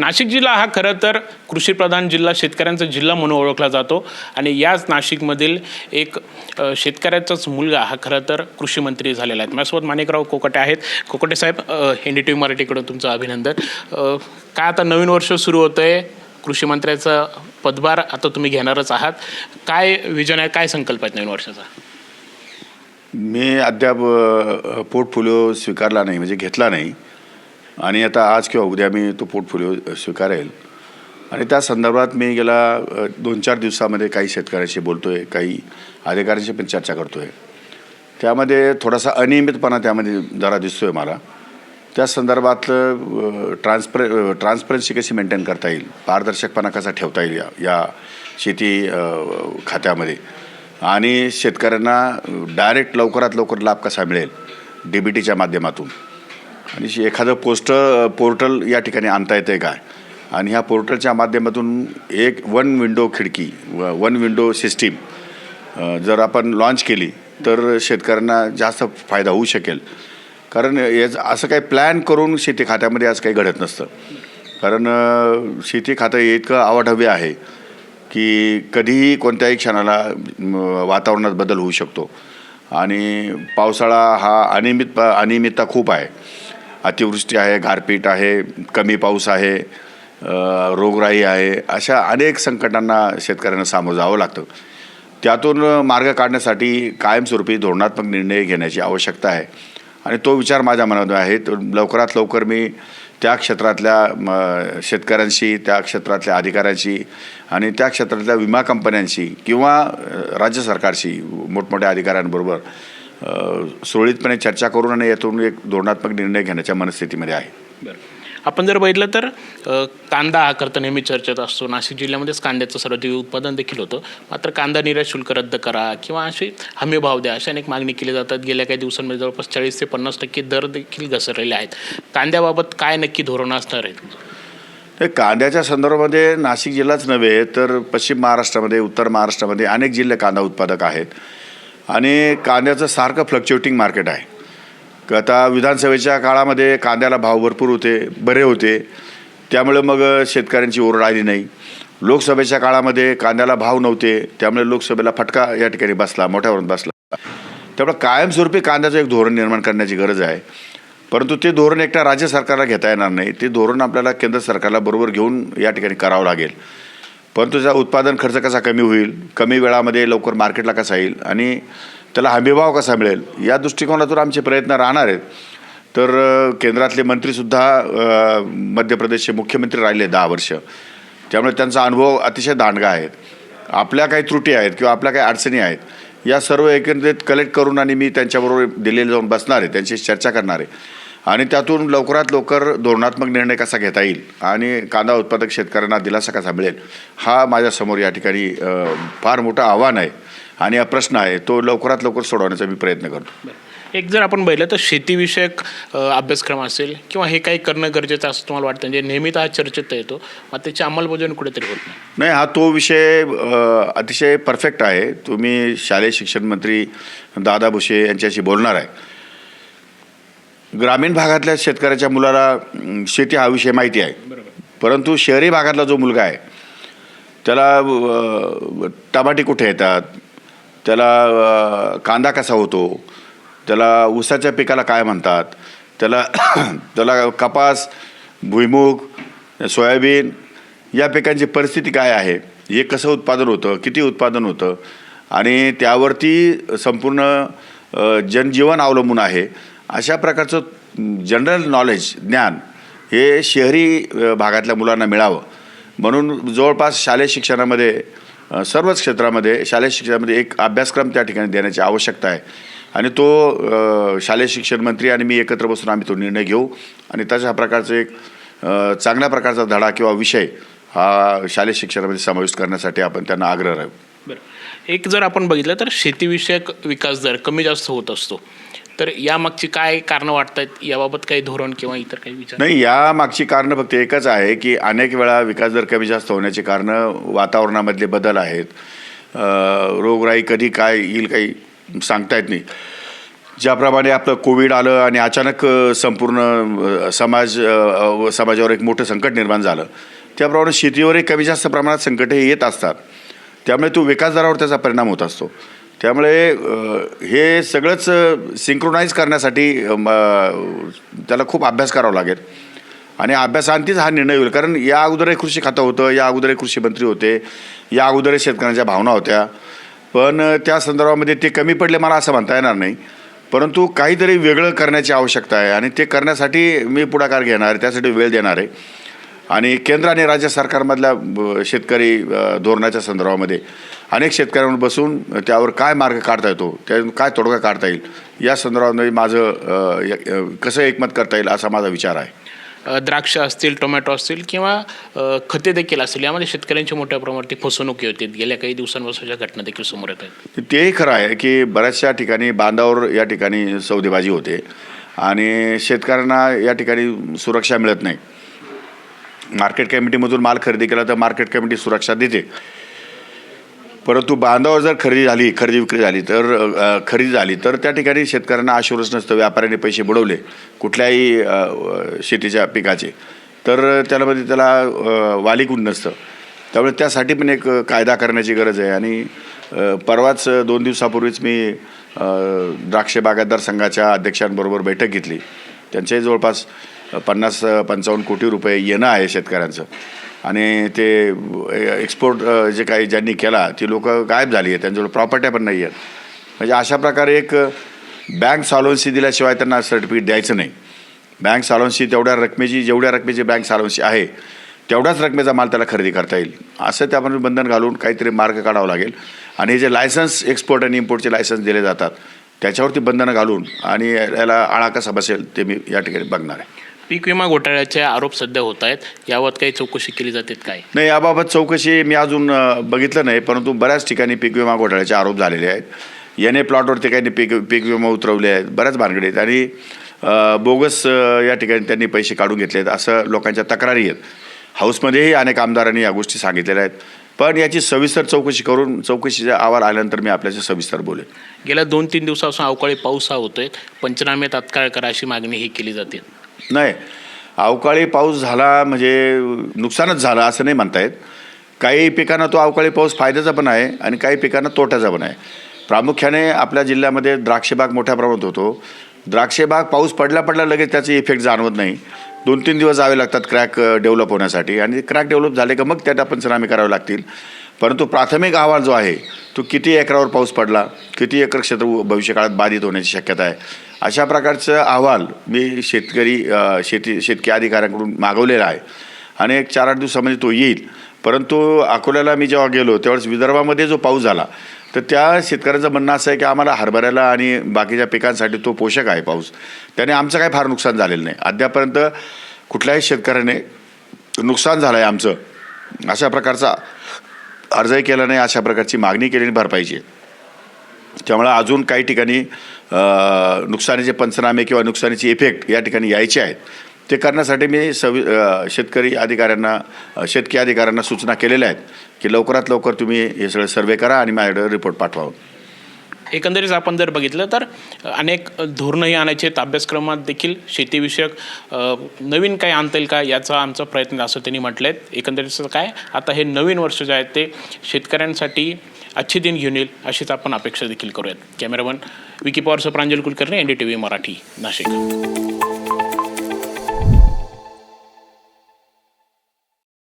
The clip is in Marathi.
नाशिक जिल्हा हा खरं तर कृषीप्रधान जिल्हा शेतकऱ्यांचा जिल्हा म्हणून ओळखला जातो. आणि याच नाशिकमधील एक शेतकऱ्याचाच मुलगा हा खरं तर कृषीमंत्री झालेला आहे. माझ्यासोबत माणिकराव कोकटे आहेत. कोकटे साहेब एन डी टी व्ही मराठीकडून तुमचं अभिनंदन. काय आता नवीन वर्ष सुरू होतं आहे कृषीमंत्र्याचा पदभार आता तुम्ही घेणारच आहात. काय विजन आहे? काय संकल्प आहेत नवीन वर्षाचा? मी अद्याप पोर्टफोलिओ स्वीकारला नाही म्हणजे घेतला नाही. आणि आता आज किंवा उद्या मी तो पोर्टफोलिओ स्वीकारेल. आणि त्या संदर्भात मी गेला दोन चार दिवसामध्ये काही शेतकऱ्यांशी बोलतो आहे काही अधिकाऱ्यांशी पण चर्चा करतो आहे त्यामध्ये थोडासा अनियमितपणा त्यामध्ये जरा दिसतो आहे मला. त्या संदर्भातलं ट्रान्सपर ट्रान्सपरन्सी कशी मेंटेन करता येईल? पारदर्शकपणा कसा ठेवता येईल या या शेती खात्यामध्ये? आणि शेतकऱ्यांना डायरेक्ट लवकरात लवकर लाभ कसा मिळेल? डी बी टीच्या माध्यमातून. आणि एखादं पोस्ट पोर्टल या ठिकाणी आणता येतं आहे काय? आणि ह्या पोर्टलच्या माध्यमातून एक वन विंडो खिडकी व वन विंडो सिस्टीम जर आपण लॉन्च केली तर शेतकऱ्यांना जास्त फायदा होऊ शकेल. कारण याच असं काही प्लॅन करून शेती खात्यामध्ये आज काही घडत नसतं. कारण शेती खातं इतकं आवाढव्य आहे की कधीही कोणत्याही क्षणाला वातावरणात बदल होऊ शकतो. आणि पावसाळा हा अनियमित अनियमितता खूप आहे. अतिवृष्टी आहे गारपीट आहे कमी पाऊस आहे रोगराई आहे अशा अनेक संकटांना शेतकऱ्यांना सामोरं जावं लागतं. त्यातून मार्ग काढण्यासाठी कायमस्वरूपी धोरणात्मक निर्णय घेण्याची आवश्यकता आहे. आणि तो विचार माझ्या मनात आहे लवकरात लवकर मी त्या क्षेत्रातल्या शेतकऱ्यांशी त्या क्षेत्रातल्या अधिकाऱ्यांशी आणि त्या क्षेत्रातल्या विमा कंपन्यांशी किंवा राज्य सरकारशी मोठमोठ्या अधिकाऱ्यांबरोबर सुरळीतपणे चर्चा करून आणि यातून एक धोरणात्मक निर्णय घेण्याच्या मनस्थितीमध्ये आहे. बरं. आपण जर बघितलं तर कांदा हा करता नेहमी चर्चेत असतो. नाशिक जिल्ह्यामध्येच कांद्याचं सर्वाधिक उत्पादन देखील होतं. मात्र कांदा निर्यात शुल्क रद्द करा किंवा अशी हमी भाव द्या अशा अनेक मागणी केली जातात. गेल्या काही दिवसांमध्ये जवळपास चाळीस ते पन्नास टक्के दर देखील घसरलेले आहेत. कांद्याबाबत काय नक्की धोरण असणार आहे कांद्याच्या संदर्भामध्ये नाशिक जिल्हाच नव्हे तर पश्चिम महाराष्ट्रामध्ये उत्तर महाराष्ट्रामध्ये अनेक जिल्हे कांदा उत्पादक आहेत. आणि कांद्याचं सारखं फ्लक्च्युएटिंग मार्केट आहे. क- आता विधानसभेच्या काळामध्ये कांद्याला भाव भरपूर होते बरे होते. त्यामुळे मग शेतकऱ्यांची ओरड आली नाही. लोकसभेच्या काळामध्ये कांद्याला भाव नव्हते त्यामुळे लोकसभेला फटका या ठिकाणी बसला मोठ्यावरून बसला. त्यामुळे कायमस्वरूपी कांद्याचं एक धोरण निर्माण करण्याची गरज आहे. परंतु ते धोरण एकट्या राज्य सरकारला घेता येणार नाही. ते धोरण आपल्याला केंद्र सरकारला बरोबर घेऊन या ठिकाणी करावं लागेल. परंतु त्याचा उत्पादन खर्च कसा कमी होईल? कमी वेळामध्ये लवकर मार्केटला कसा येईल? आणि त्याला हमीभाव कसा मिळेल? या दृष्टिकोनातून आमचे प्रयत्न राहणार आहेत. तर केंद्रातले मंत्रीसुद्धा मध्य प्रदेशचे मुख्यमंत्री राहिले दहा वर्ष. त्यामुळे त्यांचा अनुभव अतिशय दांडगा आहेत. आपल्या काही त्रुटी आहेत किंवा आपल्या काही अडचणी आहेत या सर्व एकंदरीत कलेक्ट करून आणि मी त्यांच्याबरोबर दिल्लीला जाऊन बसणार आहे त्यांची चर्चा करणार आहे. आणि त्यातून लवकरात लवकर धोरणात्मक निर्णय कसा घेता येईल आणि कांदा उत्पादक शेतकऱ्यांना दिलासा कसा मिळेल हा माझ्यासमोर या ठिकाणी फार मोठं आव्हान आहे. आणि हा प्रश्न आहे तो लवकरात लवकर सोडवण्याचा मी प्रयत्न करतो. एक जर आपण पाहिलं तर शेतीविषयक अभ्यासक्रम असेल किंवा हे काही करणं गरजेचं असं तुम्हाला वाटतं म्हणजे नेहमी तर हा चर्चेत येतो मग त्याची अंमलबजावणी कुठेतरी होत नाही. हा तो विषय अतिशय परफेक्ट आहे. तुम्ही शालेय शिक्षण मंत्री दादा भुसे यांच्याशी बोलणार आहे. ग्रामीण भागातल्या शेतकऱ्याच्या मुलाला शेती हा विषय माहिती आहे. परंतु शहरी भागातला जो मुलगा आहे त्याला टमाटे कुठे येतात? त्याला कांदा कसा होतो? त्याला ऊसाच्या पिकाला काय म्हणतात? त्याला त्याला कपास भुईमूग सोयाबीन या पिकांची परिस्थिती काय आहे? हे कसं उत्पादन होतं? किती उत्पादन होतं? आणि त्यावरती संपूर्ण जनजीवन अवलंबून आहे. अशा प्रकारचं जनरल नॉलेज ज्ञान हे शहरी भागातल्या मुलांना मिळावं. म्हणून जवळपास शालेय शिक्षणामध्ये सर्वच क्षेत्रामध्ये शालेय शिक्षणामध्ये एक अभ्यासक्रम त्या ठिकाणी देण्याची आवश्यकता आहे. आणि तो शालेय शिक्षण मंत्री आणि मी एकत्र बसून आम्ही तो निर्णय घेऊ. आणि तशा प्रकारचं एक चांगल्या प्रकारचा धडा किंवा विषय हा शालेय शिक्षणामध्ये समाविष्ट करण्यासाठी आपण त्यांना आग्रह राहू. बरं. एक जर आपण बघितलं तर शेतीविषयक विकास दर कमी जास्त होत असतो. तर यामागची काय कारणं वाटतात याबाबत काही धोरण किंवा इतर काही विचार? नाही या मागची कारणं फक्त एकच आहे की अनेक वेळा विकास दर कमी जास्त होण्याची कारणं वातावरणामधले बदल आहेत. रोगराई कधी काय येईल काही सांगता येत नाही. ज्याप्रमाणे आपलं कोविड आलं आणि अचानक संपूर्ण समाज समाजावर एक मोठं संकट निर्माण झालं. त्याप्रमाणे शेतीवरही कमी जास्त प्रमाणात संकट हे येत असतात. त्यामुळे तो विकास दरावर त्याचा परिणाम होत असतो. त्यामुळे हे सगळंच सिंक्रोनाईज करण्यासाठी त्याला खूप अभ्यास करावा लागेल. आणि अभ्यासांतीच हा निर्णय होईल. कारण या अगोदरही कृषी खातं होतं या अगोदरही कृषी मंत्री होते या अगोदरही शेतकऱ्यांच्या भावना होत्या. पण त्या संदर्भामध्ये ते कमी पडले मला असं म्हणता येणार नाही. परंतु काहीतरी वेगळं करण्याची आवश्यकता आहे. आणि ते करण्यासाठी मी पुढाकार घेणार आहे त्यासाठी वेळ देणार आहे. आणि केंद्र आणि राज्य सरकारमधल्या शेतकरी धोरणाच्या संदर्भामध्ये अनेक शेतकऱ्यांवर बसून त्यावर काय मार्ग काढता येतो त्यातून काय तोडगा काढता येईल या संदर्भामध्ये माझं कसं एकमत करता येईल असा माझा विचार आहे. द्राक्ष असतील टोमॅटो असतील किंवा खते देखील असतील यामध्ये शेतकऱ्यांची मोठ्या प्रमाणात फसवणुकी होते गेल्या काही दिवसांपासूनच्या घटना देखील समोर येत आहेत. तेही खरं आहे की बऱ्याचशा ठिकाणी बांधावर या ठिकाणी सौदेबाजी होते आणि शेतकऱ्यांना या ठिकाणी सुरक्षा मिळत नाही. मार्केट कमिटीमधून माल खरेदी केला तर मार्केट कमिटी सुरक्षा देते. परंतु बांधावर जर खरेदी झाली खरेदी विक्री झाली तर खरेदी झाली तर त्या ठिकाणी शेतकऱ्यांना आश्वरच नसतं व्यापाऱ्यांनी पैसे बुडवले कुठल्याही शेतीच्या पिकाचे. तर त्यामध्ये त्याला वाली गुण नसतं. त्यामुळे त्यासाठी पण एक कायदा करण्याची गरज आहे आणि परवाच दोन दिवसापूर्वीच मी द्राक्ष बागायतदार संघाच्या अध्यक्षांबरोबर बैठक घेतली. त्यांच्याही जवळपास पन्नास पंचावन्न कोटी रुपये येणं आहे शेतकऱ्यांचं. आणि ते एक्सपोर्ट जे काही ज्यांनी केला ती लोक गायब झाली आहे त्यांच्याकडे प्रॉपर्ट्या पण नाही आहेत. म्हणजे अशा प्रकारे एक बँक सॉलोन्सी दिल्याशिवाय त्यांना सर्टिफिकेट द्यायचं नाही. बँक सॉल्वन्सी तेवढ्या रकमेची जेवढ्या रकमेची बँक सॉल्वन्सी आहे तेवढ्याच रकमेचा माल त्याला खरेदी करता येईल. असं त्यामध्ये बंधन घालून काहीतरी मार्ग काढावा लागेल. आणि हे जे लायसन्स एक्सपोर्ट आणि इम्पोर्टचे लायसन्स दिले जातात त्याच्यावरती बंधनं घालून आणि याला आळा कसा बसेल ते मी या ठिकाणी बघणार आहे. पीक विमा घोटाळ्याचे आरोप सध्या होत आहेत. याबाबत काही चौकशी केली जाते काय? नाही याबाबत चौकशी मी अजून बघितलं नाही परंतु बऱ्याच ठिकाणी पीक विमा घोटाळ्याचे आरोप झालेले आहेत. ए प्लॉटवरती काही पीक पीक विमा उतरवले आहेत बऱ्याच भानगडी आहेत. आणि बोगस या ठिकाणी त्यांनी पैसे काढून घेतले आहेत असं लोकांच्या तक्रारी आहेत. हाऊसमध्येही अनेक आमदारांनी या गोष्टी सांगितलेल्या आहेत. पण याची सविस्तर चौकशी करून चौकशीचा अहवाल आल्यानंतर मी आपल्याशी सविस्तर बोलेन. गेल्या दोन तीन दिवसापासून अवकाळी पाऊस हा होतोय. पंचनामे तात्काळ करा अशी मागणी ही केली जाते. नाही. अवकाळी पाऊस झाला म्हणजे नुकसानच झालं असं नाही म्हणता येत काही पिकांना तो अवकाळी पाऊस फायद्याचा पण आहे आणि काही पिकांना तोट्याचा पण आहे. प्रामुख्याने आपल्या जिल्ह्यामध्ये द्राक्षबाग मोठ्या प्रमाणात होतो. द्राक्षबाग पाऊस पडला पडला लगेच त्याचे इफेक्ट जाणवत नाही. दोन तीन दिवस जावे लागतात क्रॅक डेव्हलप होण्यासाठी. आणि क्रॅक डेव्हलप झाले का मग त्याला पंचनामे करावे लागतील. परंतु प्राथमिक अहवाल जो आहे तो किती एकरावर पाऊस पडला किती एकर क्षेत्र भविष्यकाळात बाधित होण्याची शक्यता आहे? अशा प्रकारचा अहवाल मी शेतकरी शेती शेतकी अधिकाऱ्यांकडून मागवलेला आहे. आणि एक चार आठ दिवसामध्ये तो येईल. परंतु अकोल्याला मी जेव्हा गेलो त्यावेळेस विदर्भामध्ये जो पाऊस झाला तर त्या शेतकऱ्यांचं म्हणणं असं आहे की आम्हाला हरभऱ्याला आणि बाकीच्या पिकांसाठी तो पोषक आहे पाऊस. त्याने आमचं काही फार नुकसान झालेलं नाही. अद्यापर्यंत कुठल्याही शेतकऱ्याने नुकसान झालं आहे आमचं अशा प्रकारचा अर्जही केला नाही अशा प्रकारची मागणी केलेली भरपाईची. त्यामुळे अजून काही ठिकाणी नुकसानीचे पंचनामे किंवा नुकसानीचे इफेक्ट या ठिकाणी यायचे आहेत ते करण्यासाठी मी सवि शेतकरी अधिकाऱ्यांना शेतकी अधिकाऱ्यांना सूचना केलेल्या आहेत की लवकरात लवकर तुम्ही हे सगळं सर्वे करा आणि माझ्याकडे रिपोर्ट पाठवावं एकंदरीत आपण जर बघितलं तर अनेक धोरणंही आणायचे आहेत. अभ्यासक्रमात देखील शेतीविषयक नवीन काय आणता येईल का याचा आमचा प्रयत्न असं त्यांनी म्हटलं आहेत एकंदरीत काय? आता हे नवीन वर्ष जे आहे ते शेतकऱ्यांसाठी अच्छे दिन घेऊन येईल अशीच आपण अपेक्षा देखील करूयात. Cameraman Vicky पॉवरचं Pranjal Kulkarni N D T V Marathi Nashik.